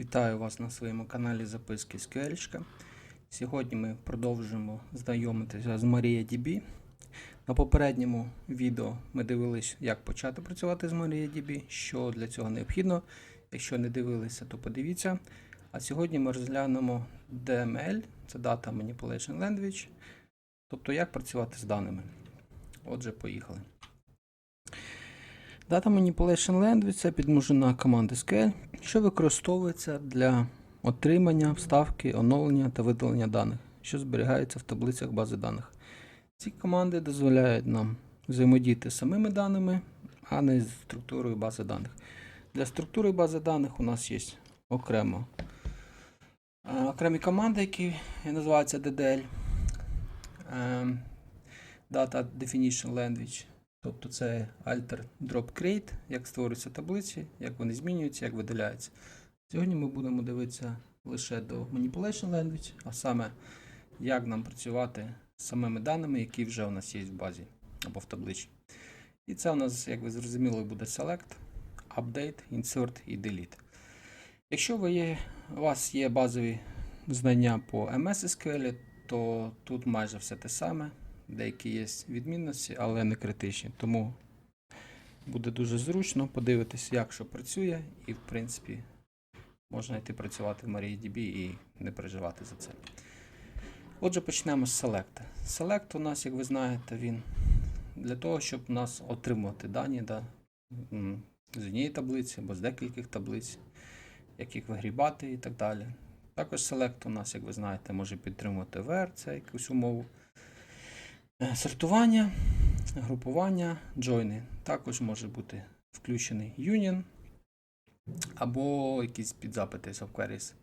Вітаю вас на своєму каналі Записки з. Сьогодні ми продовжуємо знайомитися з MariaDB. На попередньому відео ми дивились, як почати працювати з MariaDB, що для цього необхідно. Якщо не дивилися, то подивіться. А сьогодні ми розглянемо DML, це Data Manipulation Language, тобто як працювати з даними. Отже, поїхали. Data Manipulation Language це підмножена команда SQL, що використовується для отримання, вставки, оновлення та видалення даних, що зберігаються в таблицях бази даних. Ці команди дозволяють нам взаємодіяти з самими даними, а не з структурою бази даних. Для структури бази даних у нас є окремо е, окремі команди, які називаються DDL. е, Data Definition Language. Тобто це alter drop create, як створюються таблиці, як вони змінюються, як видаляються. Сьогодні ми будемо дивитися лише до Manipulation Language, а саме як нам працювати з самими даними, які вже у нас є в базі або в табличці. І це у нас, як ви зрозуміли, буде Select, Update, Insert і Delete. Якщо ви є, у вас є базові знання по MS SQL, то тут майже все те саме. Деякі є відмінності, але не критичні. Тому буде дуже зручно подивитися, як що працює, і, в принципі, можна йти працювати в MariaDB і не переживати за це. Отже, почнемо з Select. Select у нас, як ви знаєте, він для того, щоб у нас отримувати дані да, з однієї таблиці або з декількох таблиць, як їх вигрібати і так далі. Також Select у нас, як ви знаєте, може підтримувати VR, це якусь умову. Е, Сортування, групування, джойни. Також може бути включений Union або якісь підзапити subqueries.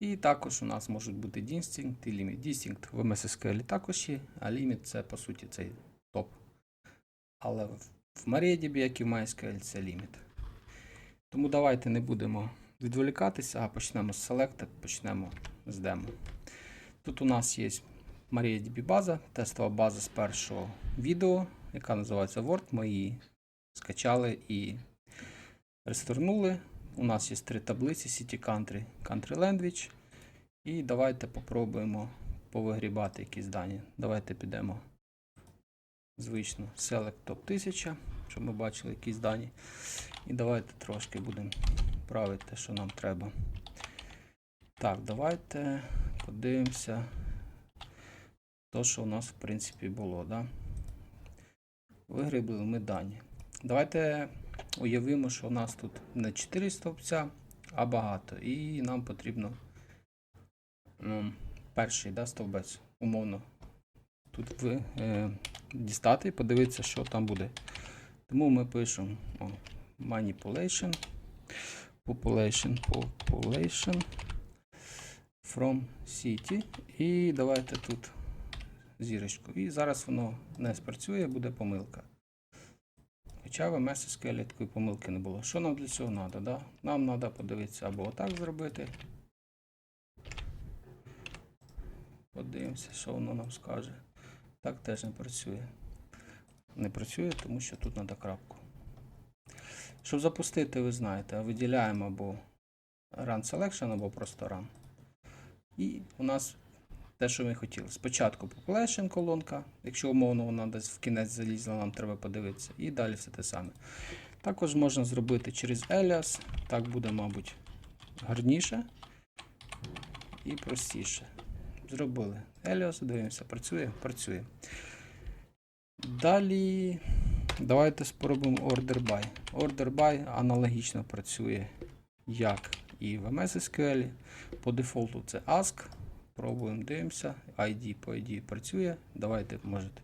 І також у нас можуть бути Distinct і Limit. Distinct в MS SQL також є, а Limit це по суті цей топ. Але в MariaDB, як і в MySQL, це Limit. Тому давайте не будемо відволікатися, а почнемо з Select, почнемо з демо. Тут у нас є MariaDB база, тестова база з першого відео, яка називається Word. Ми її скачали і ресторнули. У нас є три таблиці: City Country, Country Language. І давайте попробуємо повигрібати якісь дані. Давайте підемо звично Select Top 1000, щоб ми бачили якісь дані. І давайте трошки будемо правити що нам треба. Так, давайте подивимося. То, що у нас, в принципі, було. Да? Вигрібли ми дані. Давайте уявимо, що у нас тут не 4 стовпця, а багато. І нам потрібно ну, перший да, стовбець, умовно. Тут ви, е, дістати і подивитися, що там буде. Тому ми пишемо о, manipulation, population, population from city. І давайте тут зірочку. І зараз воно не спрацює, буде помилка. Хоча в MS SQL такої помилки не було. Що нам для цього треба? Да? Нам треба подивитися або отак зробити. Подивимося, що воно нам скаже. Так теж не працює. Не працює, тому що тут треба крапку. Щоб запустити, ви знаєте, виділяємо або Run Selection, або просто Run. І у нас те, що ми хотіли. Спочатку population колонка, якщо умовно вона десь в кінець залізла, нам треба подивитися. І далі все те саме. Також можна зробити через Alias. Так буде, мабуть, гарніше і простіше. Зробили Alias, дивимося, працює, працює. Далі давайте спробуємо Order by. Order by аналогічно працює, як і в MS SQL. По дефолту це ask. Пробуємо, дивимося. ID по ID працює. Давайте можете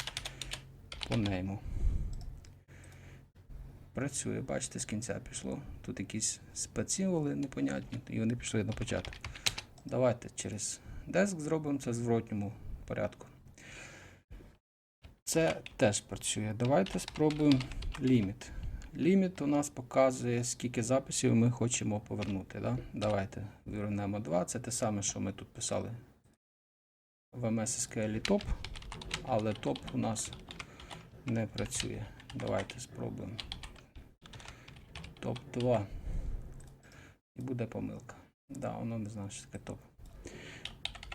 по нейму. Працює, бачите, з кінця пішло. Тут якісь спецсимволи непонятні, і вони пішли на початок. Давайте через деск зробимо це в зворотньому порядку. Це теж працює. Давайте спробуємо ліміт. Ліміт у нас показує, скільки записів ми хочемо повернути. Да? Давайте вернемо 2. Це те саме, що ми тут писали в MS SQL топ, але топ у нас не працює. Давайте спробуємо. Топ 2. І буде помилка. Да, воно не знає, що таке топ.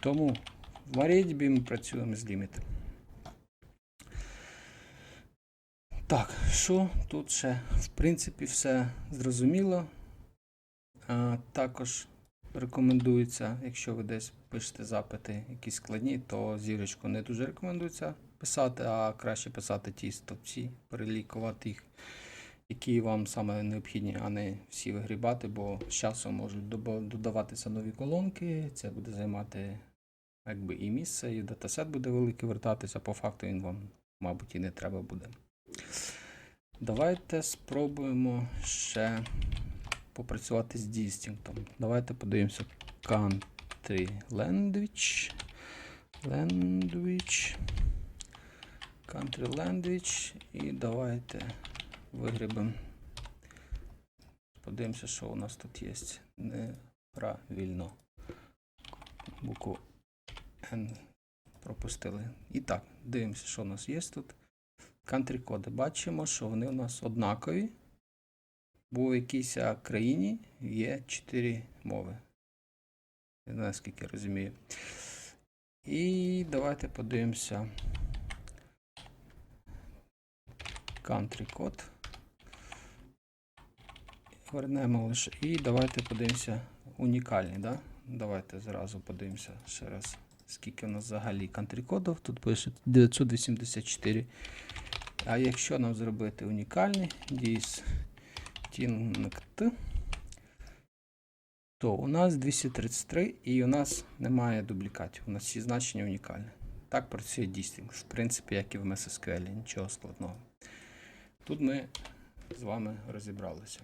Тому в MariaDB ми працюємо з ліміт. Так, що тут ще? В принципі, все зрозуміло. А, також рекомендується, якщо ви десь пишете запити якісь складні, то зірочку не дуже рекомендується писати, а краще писати ті стовпці, перелікувати їх, які вам саме необхідні, а не всі вигрібати, бо з часом можуть додаватися нові колонки. Це буде займати якби і місце, і датасет буде великий вертатися. По факту він вам, мабуть, і не треба буде. Давайте спробуємо ще попрацювати з дістінктом. Давайте подивимося country language. Language. Country language. І давайте вигрібемо. Подивимося, що у нас тут є. Неправильно. Букву N пропустили. І так, дивимося, що у нас є тут. Country коди. Бачимо, що вони у нас однакові. Бо в якійсь країні є 4 мови. Не знаю, скільки розумію. І давайте подивимося. Country код. Вернемо лише. І давайте подивимося унікальні. Да? Давайте зразу подивимося ще раз, скільки у нас взагалі country кодів. Тут пише 984. А якщо нам зробити унікальний distinct, то у нас 233 і у нас немає дублікатів. У нас всі значення унікальні. Так працює distinct. В принципі, як і в MSSQL, нічого складного. Тут ми з вами розібралися.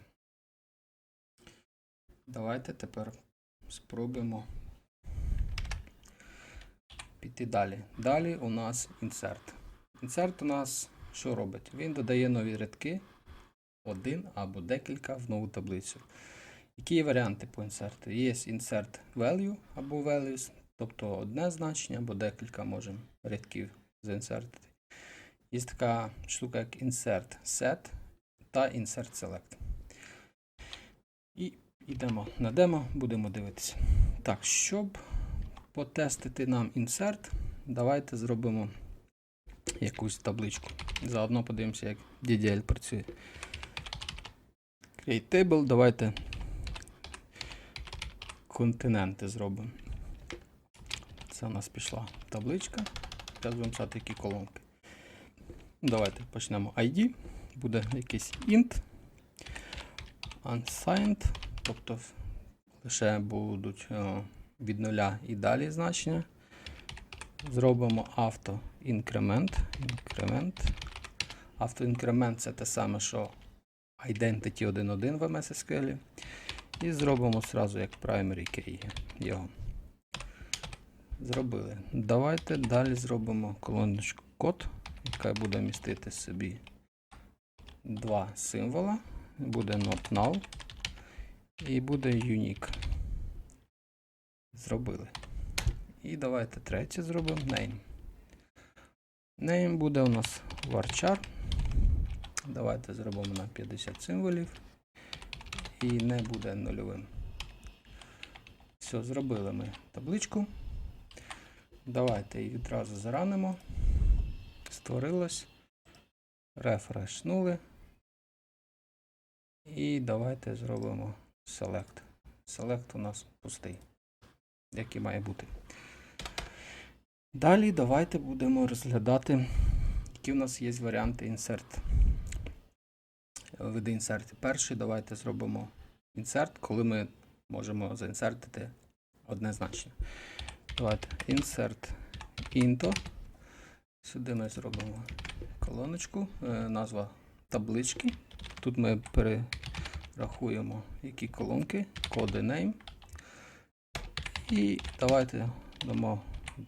Давайте тепер спробуємо піти далі. Далі у нас insert. Insert у нас що робить? Він додає нові рядки, один або декілька в нову таблицю. Які є варіанти по інсерту? Є insert value або values, тобто одне значення або декілька можемо рядків заінсертити. Є така штука, як insert set та insert select. І йдемо на демо, будемо дивитися. Так, щоб потестити нам insert, давайте зробимо якусь табличку. Заодно подивимося, як DDL працює. Create table, давайте континенти зробимо. Це у нас пішла табличка. Зараз будемо писати які колонки. Давайте почнемо ID. Буде якийсь int. Unsigned, тобто лише будуть е, від нуля і далі значення. Зробимо авто інкремент. Інкремент. Автоінкремент це те саме, що Identity 1.1 в MS SQL. І зробимо зразу як primary key його. Зробили. Давайте далі зробимо колоночку код, яка буде містити собі два символа. Буде not null і буде unique. Зробили. І давайте третє зробимо name. Name буде у нас varchar. Давайте зробимо на 50 символів. І не буде нульовим. Все, зробили ми табличку. Давайте її відразу заранимо. Створилось. Рефрешнули. І давайте зробимо select. Select у нас пустий, як і має бути. Далі давайте будемо розглядати, які в нас є варіанти insert. Види інсертів. Перший давайте зробимо інсерт, коли ми можемо заінсертити одне значення. Давайте insert into. Сюди ми зробимо колоночку, е, назва таблички. Тут ми перерахуємо які колонки, коди name. І давайте дамо,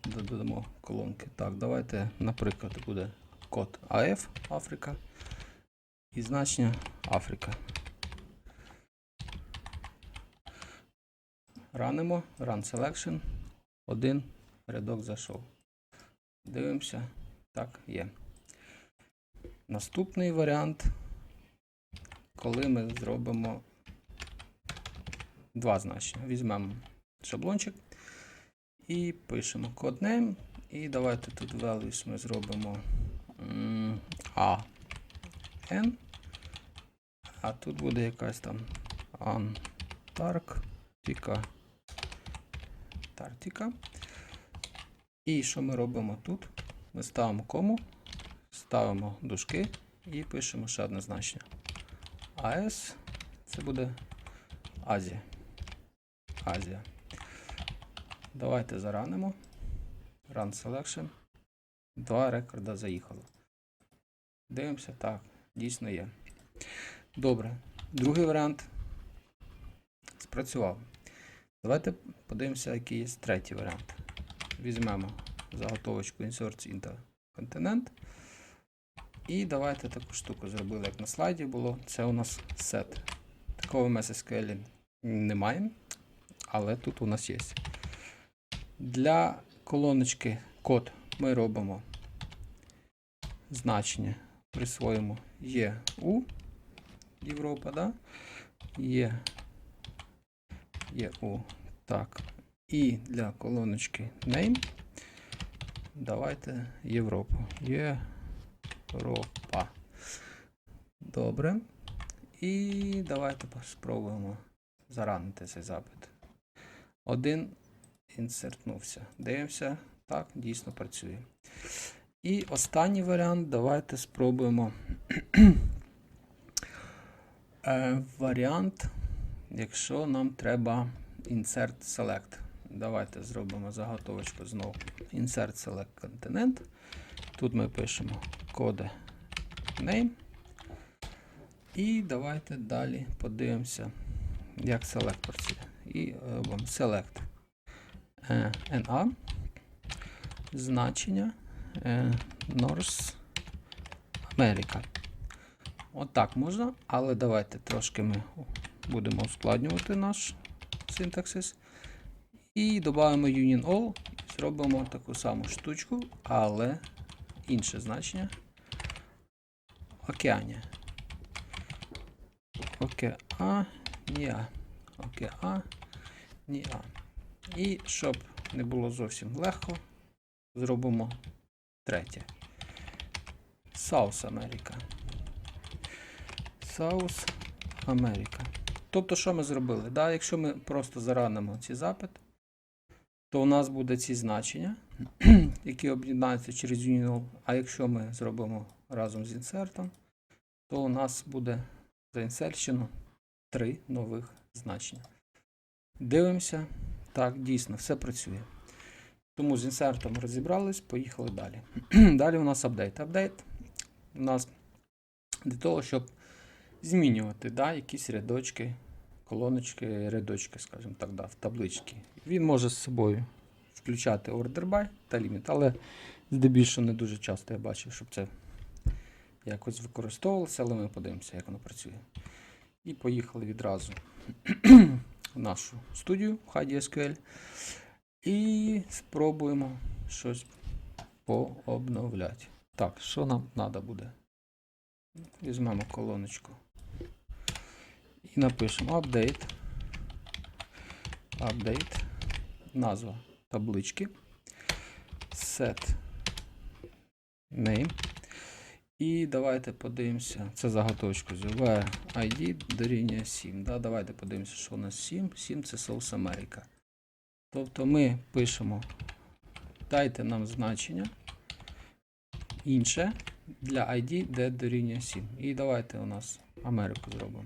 додамо колонки. Так, давайте, наприклад, буде код AF Африка і значення Африка. Ранимо, run selection. Один рядок зайшов. Дивимося. Так, є. Наступний варіант, коли ми зробимо два значення. Візьмемо шаблончик і пишемо codename. І давайте тут values ми зробимо A, N. А тут буде якась там Antarctica. Тартіка. І що ми робимо тут? Ми ставимо кому, ставимо дужки і пишемо ще одне значення. АС це буде Азія. Азія. Давайте заранимо. Run selection. Два рекорда заїхало. Дивимося, так, дійсно є. Добре. Другий варіант спрацював. Давайте подивимося, який є третій варіант. Візьмемо заготовочку Insert into Continent. І давайте таку штуку зробили, як на слайді було. Це у нас set. Такого в MSSQL немає, але тут у нас є. Для колоночки код ми робимо значення, присвоїмо EU, Європа, да? Є, EU, так. І для колоночки name давайте Європу. Європа. Добре. І давайте спробуємо заранити цей запит. Один інсертнувся. Дивимося. Так, дійсно працює. І останній варіант. Давайте спробуємо. е, варіант, якщо нам треба insert select. Давайте зробимо заготовочку знову. Insert select continent. Тут ми пишемо коди name. І давайте далі подивимося, як select працює. І робимо select NA. Значення е, North America. Отак можна, але давайте трошки ми будемо ускладнювати наш синтаксис. І додамо Union All, зробимо таку саму штучку, але інше значення. Океанія. Океанія. Океанія. І щоб не було зовсім легко, зробимо третє. South America. South America. Тобто, що ми зробили? Да, Якщо ми просто заранимо ці запити, то у нас буде ці значення, які об'єднаються через Union. А якщо ми зробимо разом з інсертом, то у нас буде заінсерчено три нових значення. Дивимося. Так, дійсно, все працює. Тому з інсертом розібрались, поїхали далі. далі у нас апдейт. Апдейт у нас для того, щоб змінювати да, якісь рядочки, колоночки, рядочки, скажімо так, да, в табличці. Він може з собою включати order by та limit, але здебільшого не дуже часто я бачив, щоб це якось використовувалося, але ми подивимося, як воно працює. І поїхали відразу в нашу студію HiDSQL. І спробуємо щось пообновляти. Так, що нам треба буде? Візьмемо колоночку. І напишемо update. Update. Назва таблички. Set name. І давайте подивимося. Це заготовочку з ID дорівнює 7. Да, Давайте подивимося, що у нас 7. 7 це South America. Тобто ми пишемо, дайте нам значення інше для ID, де дорівнює 7. І давайте у нас Америку зробимо.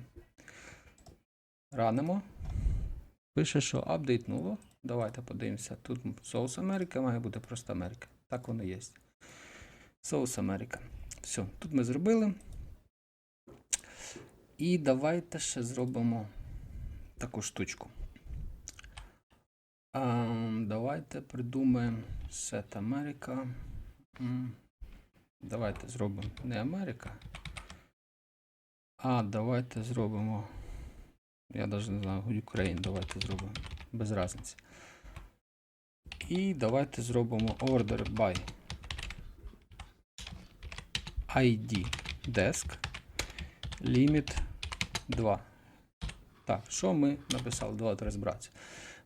Ранимо. Пише, що апдейтнуло. Давайте подивимося. Тут South America має бути просто Америка. Так воно є. South America. Все, тут ми зробили. І давайте ще зробимо таку штучку. А, давайте придумаємо Set America. Давайте зробимо не Америка. А давайте зробимо. Я навіть не знаю, Ukraine давайте зробимо. Без різниці. І давайте зробимо order by ID desk limit 2. Так, що ми написали? Давайте розбиратися.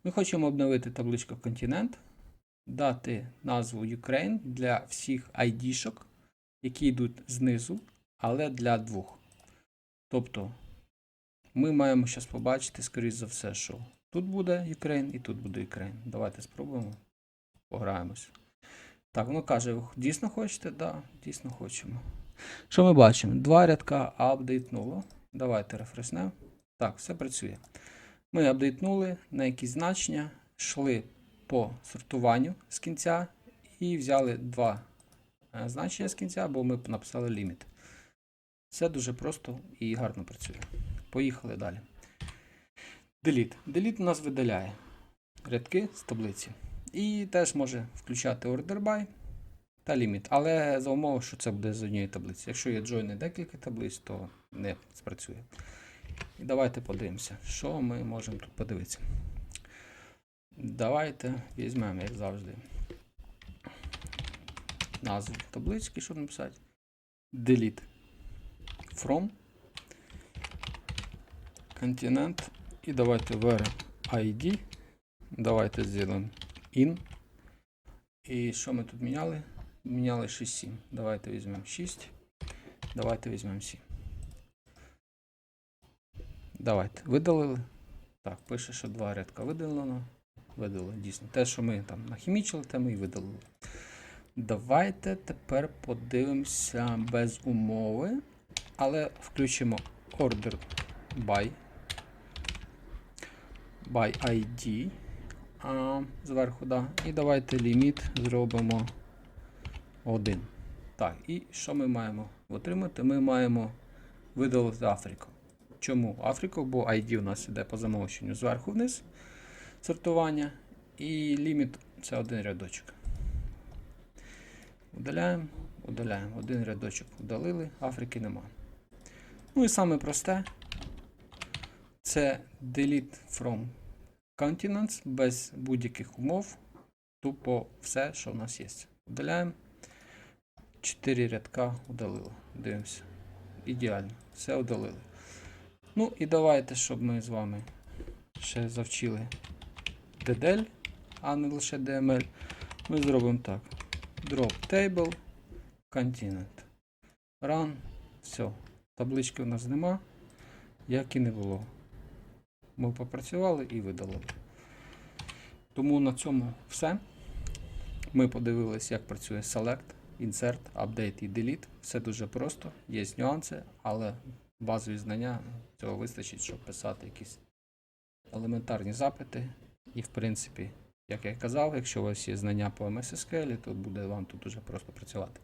Ми хочемо обновити табличку континент, дати назву Ukraine для всіх ID-шок, які йдуть знизу, але для двох. Тобто, ми маємо зараз побачити, скоріш за все, що тут буде Ukraine і тут буде Ukraine. Давайте спробуємо. Пограємось. Так, воно каже, дійсно хочете? Так, да, дійсно хочемо. Що ми бачимо? Два рядка апдейтнуло. Давайте рефреснемо. Так, все працює. Ми апдейтнули на якісь значення, йшли по сортуванню з кінця і взяли два е, значення з кінця, бо ми написали ліміт. Все дуже просто і гарно працює. Поїхали далі. Delete. Delete у нас видаляє рядки з таблиці. І теж може включати order by та ліміт. Але за умови, що це буде з однієї таблиці. Якщо є join декілька таблиць, то не спрацює. І давайте подивимося, що ми можемо тут подивитися. Давайте візьмемо, як завжди, назву таблички, щоб написати. Delete from континент. І давайте where ID. Давайте зробимо in. І що ми тут міняли? Міняли 6-7. Давайте візьмемо 6. Давайте візьмемо 7. Давайте. Видалили. Так, пише, що два рядка видалено. Видалили, дійсно. Те, що ми там нахімічили, те ми і видалили. Давайте тепер подивимося без умови. Але включимо order by. By ID. А, зверху, да. І давайте ліміт зробимо 1. Так, і що ми маємо отримати? Ми маємо видалити Африку. Чому Африку? Бо ID у нас іде по замовченню зверху вниз сортування. І ліміт це один рядочок. Удаляємо, удаляємо. Один рядочок удалили, Африки нема. Ну і саме просте це delete from continents без будь-яких умов. Тупо все, що в нас є. Удаляємо. 4 рядка удалили. Дивимося. Ідеально. Все удалили. Ну і давайте, щоб ми з вами ще завчили DDL, а не лише DML. Ми зробимо так. Drop table, continent. Run. Все. Таблички у нас нема, як і не було. Ми попрацювали і видалили. Тому на цьому все. Ми подивилися, як працює Select, Insert, Update і Delete. Все дуже просто, є нюанси, але базові знання цього вистачить, щоб писати якісь елементарні запити. І, в принципі, як я казав, якщо у вас є знання по MS SQL, то буде вам тут дуже просто працювати.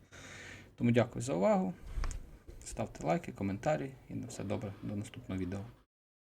Тому дякую за увагу. Ставте лайки, коментарі і на все добре до наступного відео.